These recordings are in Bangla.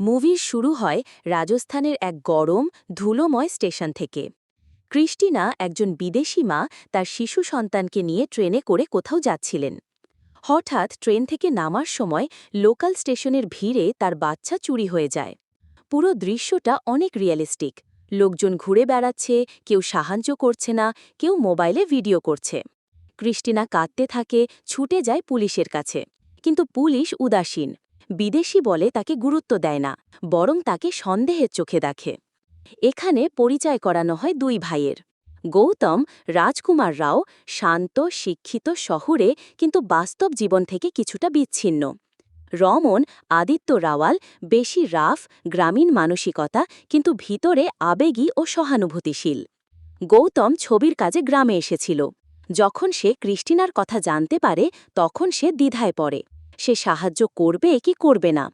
মুভির শুরু হয় রাজস্থানের এক গরম, ধুলোময় স্টেশন থেকে। ক্রিস্টিনা একজন বিদেশি মা তার শিশু সন্তানকে নিয়ে ট্রেনে করে কোথাও যাচ্ছিলেন। হঠাৎ ট্রেন থেকে নামার সময় লোকাল স্টেশনের ভিড়ে তার বাচ্চা চুরি হয়ে যায়। পুরো দৃশ্যটা অনেক রিয়েলিস্টিক। লোকজন ঘুরে বেড়াচ্ছে, কেউ সাহায্য করছে না, কেউ মোবাইলে ভিডিও করছে। ক্রিস্টিনা কাঁদতে থাকে, ছুটে যায় পুলিশের কাছে। কিন্তু পুলিশ উদাসীন। বিদেশি বলে তাকে গুরুত্ব দেয় না, বরং তাকে সন্দেহের চোখে দেখে। এখানে পরিচয় করানো হয় দুই ভাইয়ের। গৌতম, রাজকুমার রাও, শান্ত, শিক্ষিত, শহুরে, কিন্তু বাস্তব জীবন থেকে কিছুটা বিচ্ছিন্ন। রমন, আদিত্য রাওয়াল, বেশি রাফ, গ্রামীণ মানসিকতা, কিন্তু ভিতরে আবেগী ও সহানুভূতিশীল। গৌতম ছবির কাজে গ্রামে এসেছিল। যখন সে ক্রিস্টিনার কথা জানতে পারে, তখন সে দ্বিধায় পড়ে। সে সাহায্য করবে কি করবে না।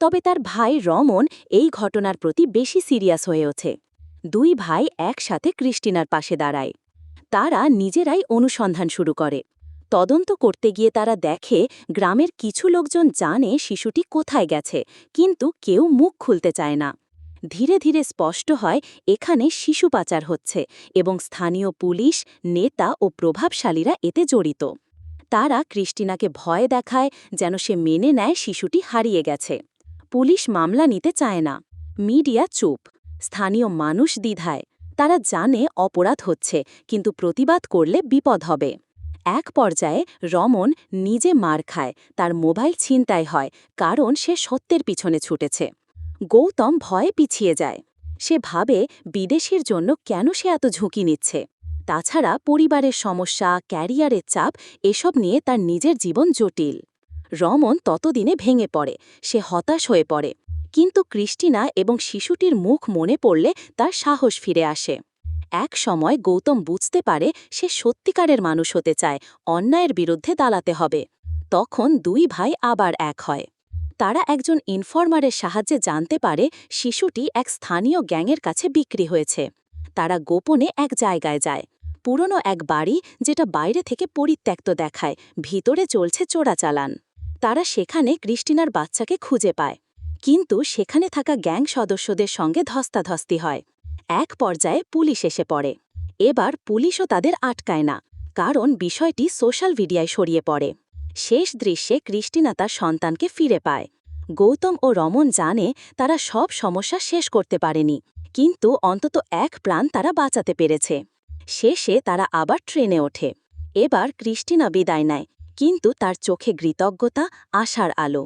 তবে তার ভাই রমন এই ঘটনার প্রতি বেশি সিরিয়াস হয়ে ওঠে। দুই ভাই একসাথে ক্রিস্টিনার পাশে দাঁড়ায়। তারা নিজেরাই অনুসন্ধান শুরু করে। তদন্ত করতে গিয়ে তারা দেখে, গ্রামের কিছু লোকজন জানে শিশুটি কোথায় গেছে, কিন্তু কেউ মুখ খুলতে চায় না। ধীরে ধীরে স্পষ্ট হয়, এখানে শিশু পাচার হচ্ছে এবং স্থানীয় পুলিশ, নেতা ও প্রভাবশালীরা এতে জড়িত। তারা ক্রিস্টিনাকে ভয় দেখায় যেন সে মেনে নেয় শিশুটি হারিয়ে গেছে। পুলিশ মামলা নিতে চায় না। মিডিয়া চুপ। স্থানীয় মানুষ দ্বিধায়। তারা জানে অপরাধ হচ্ছে, কিন্তু প্রতিবাদ করলে বিপদ হবে। এক পর্যায়ে রমন নিজে মার খায়, তার মোবাইল ছিনতাই হয়, কারণ সে সত্যের পিছনে ছুটেছে। গৌতম ভয়ে পিছিয়ে যায়। সে ভাবে বিদেশের জন্য কেন সে এত ঝুঁকি নিচ্ছে? তাছাড়া পরিবারের সমস্যা, ক্যারিয়ারের চাপ, এসব নিয়ে তার নিজের জীবন জটিল। রমন ততদিনে ভেঙে পড়ে, সে হতাশ হয়ে পড়ে। কিন্তু ক্রিস্টিনা এবং শিশুটির মুখ মনে পড়লে তার সাহস ফিরে আসে। এক সময় গৌতম বুঝতে পারে সে সত্যিকারের মানুষ হতে চায়, অন্যায়ের বিরুদ্ধে দাঁড়াতে হবে। তখন দুই ভাই আবার এক হয়। তারা একজন ইনফরমারের সাহায্যে জানতে পারে শিশুটি এক স্থানীয় গ্যাংয়ের কাছে বিক্রি হয়েছে। তারা গোপনে এক জায়গায় যায়। পুরনো এক বাড়ি যেটা বাইরে থেকে পরিত্যক্ত দেখায়, ভিতরে চলছে চোরাচালান। তারা সেখানে ক্রিস্টিনার বাচ্চাকে খুঁজে পায়। কিন্তু সেখানে থাকা গ্যাং সদস্যদের সঙ্গে ধস্তাধস্তি হয়। এক পর্যায়ে পুলিশ এসে পড়ে। এবার পুলিশও তাদের আটকায় না, কারণ বিষয়টি সোশ্যাল মিডিয়ায় সরিয়ে পড়ে। শেষ দৃশ্যে ক্রিস্টিনা তার সন্তানকে ফিরে পায়। গৌতম ও রমন জানে তারা সব সমস্যা শেষ করতে পারেনি। কিন্তু অন্তত এক প্রাণ তারা বাঁচাতে পেরেছে। শেষে তারা আবার ট্রেনে ওঠে। এবার ক্রিস্টিনা বিদায় নেয়, কিন্তু তার চোখে কৃতজ্ঞতা, আশার আলো।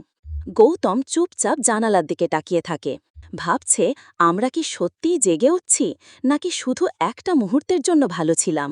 গৌতম চুপচাপ জানালার দিকে তাকিয়ে থাকে। ভাবছে, আমরা কি সত্যিই জেগে উঠছি, নাকি শুধু একটা মুহূর্তের জন্য ভালো ছিলাম?